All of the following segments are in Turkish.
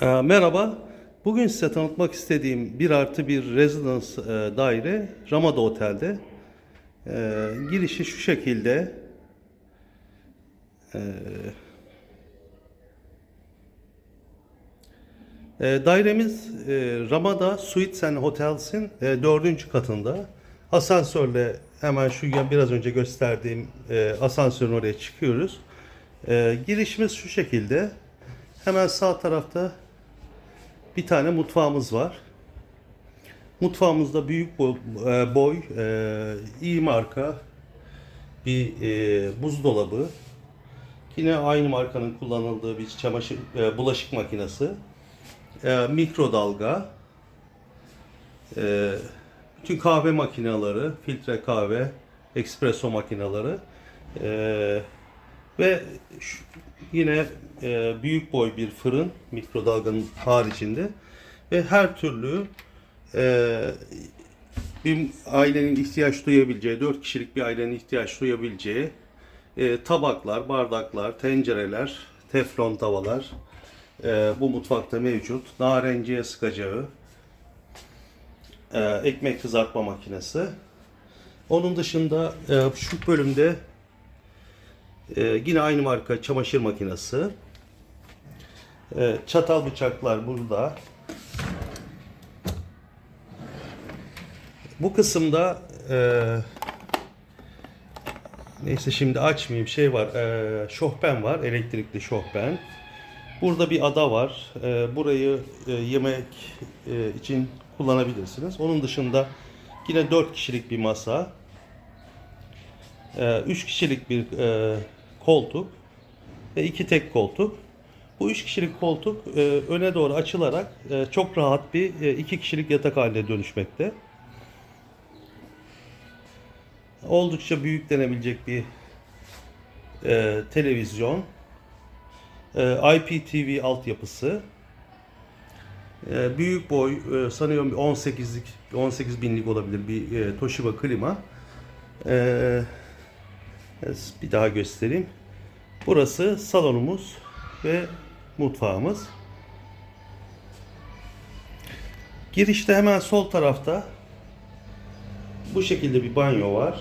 Ee, Merhaba. Bugün size tanıtmak istediğim bir artı bir residence e, daire Ramada Otel'de. Ee, girişi şu şekilde. Ee, e, dairemiz e, Ramada Suites and Hotels'in e, dördüncü katında. Asansörle hemen şu biraz önce gösterdiğim e, asansörün oraya çıkıyoruz. E, girişimiz şu şekilde. Hemen sağ tarafta bir tane mutfağımız var. Mutfağımızda büyük boy, e, boy e, iyi marka bir e, buzdolabı. Yine aynı markanın kullanıldığı bir çamaşır bulaşık makinesi. Mikrodalga. Bütün kahve makineleri, filtre kahve, espresso makineleri. Ve şu- yine e, büyük boy bir fırın mikrodalganın haricinde ve her türlü e, bir ailenin ihtiyaç duyabileceği, 4 kişilik bir ailenin ihtiyaç duyabileceği e, tabaklar, bardaklar, tencereler, teflon tavalar e, bu mutfakta mevcut. Narenciye sıkacağı, e, ekmek kızartma makinesi. Onun dışında e, şu bölümde ee, yine aynı marka çamaşır makinesi. Ee, çatal bıçaklar burada. Bu kısımda e, neyse şimdi açmayayım şey var. E, şohben var. Elektrikli şohben. Burada bir ada var. E, burayı e, yemek için kullanabilirsiniz. Onun dışında yine 4 kişilik bir masa. 3 kişilik bir koltuk ve iki tek koltuk. Bu üç kişilik koltuk e, öne doğru açılarak e, çok rahat bir e, iki kişilik yatak haline dönüşmekte. Oldukça büyük denebilecek bir e, televizyon. E, IPTV altyapısı. E, büyük boy e, sanıyorum 18'lik 18 binlik olabilir bir e, Toshiba klima. E, Bir daha göstereyim. Burası salonumuz ve mutfağımız. Girişte hemen sol tarafta bu şekilde bir banyo var.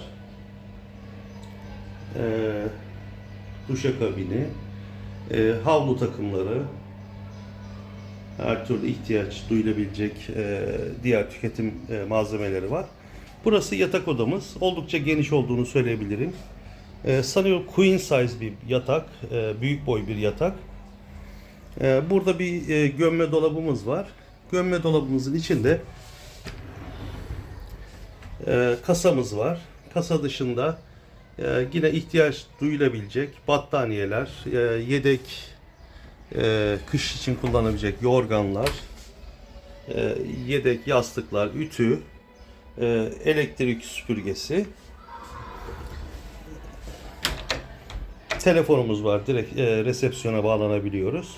Ee, duşakabini, e, havlu takımları, her türlü ihtiyaç duyulabilecek e, diğer tüketim e, malzemeleri var. Burası yatak odamız. Oldukça geniş olduğunu söyleyebilirim. Ee, sanıyorum queen size bir yatak, e, büyük boy bir yatak. Ee, burada bir e, gömme dolabımız var. Gömme dolabımızın içinde e, kasamız var. Kasa dışında e, yine ihtiyaç duyulabilecek battaniyeler, e, yedek e, kış için kullanabilecek yorganlar, e, yedek yastıklar, ütü, e, elektrik süpürgesi. Telefonumuz var. Direkt e, resepsiyona bağlanabiliyoruz.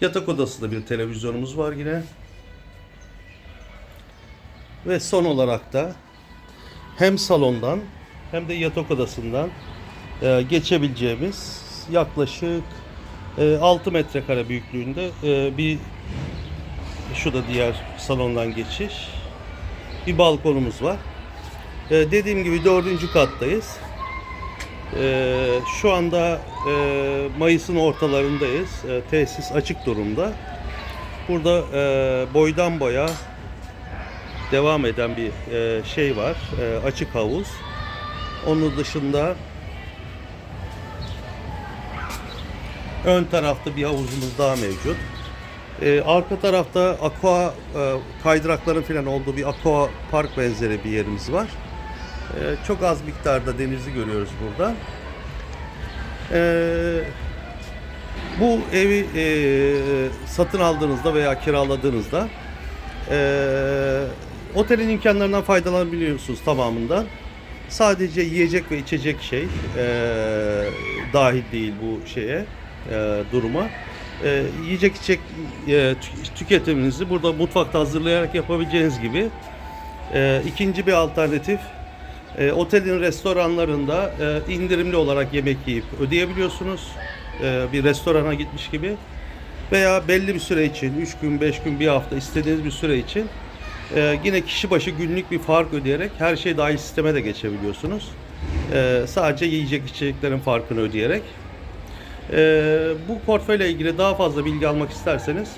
Yatak odasında bir televizyonumuz var yine. Ve son olarak da hem salondan hem de yatak odasından e, geçebileceğimiz yaklaşık e, 6 metrekare büyüklüğünde e, bir şu da diğer salondan geçiş. Bir balkonumuz var. E, dediğim gibi dördüncü kattayız. Ee, şu anda e, Mayıs'ın ortalarındayız. E, tesis açık durumda. Burada e, boydan boya devam eden bir e, şey var. E, açık havuz. Onun dışında ön tarafta bir havuzumuz daha mevcut. E, arka tarafta aqua e, kaydırakların falan olduğu bir aqua park benzeri bir yerimiz var. Ee, çok az miktarda denizi görüyoruz burada. Ee, bu evi e, satın aldığınızda veya kiraladığınızda e, otelin imkanlarından faydalanabiliyorsunuz tamamından. Sadece yiyecek ve içecek şey e, dahil değil bu şeye duruma. E, yiyecek içecek e, tü- tüketiminizi burada mutfakta hazırlayarak yapabileceğiniz gibi e, ikinci bir alternatif e, otelin restoranlarında e, indirimli olarak yemek yiyip ödeyebiliyorsunuz. e, bir restorana gitmiş gibi veya belli bir süre için 3 gün, 5 gün, bir hafta istediğiniz bir süre için e, yine kişi başı günlük bir fark ödeyerek her şey dahil sisteme de geçebiliyorsunuz. E, sadece yiyecek içeceklerin farkını ödeyerek. Ee, bu portföyle ilgili daha fazla bilgi almak isterseniz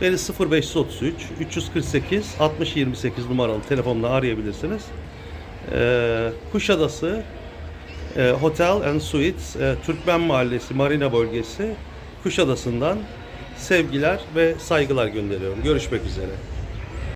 beni 0533 348 60 28 numaralı telefonla arayabilirsiniz. Ee, Kuşadası e, Hotel and Suites e, Türkmen Mahallesi Marina Bölgesi Kuşadası'ndan sevgiler ve saygılar gönderiyorum. Görüşmek üzere.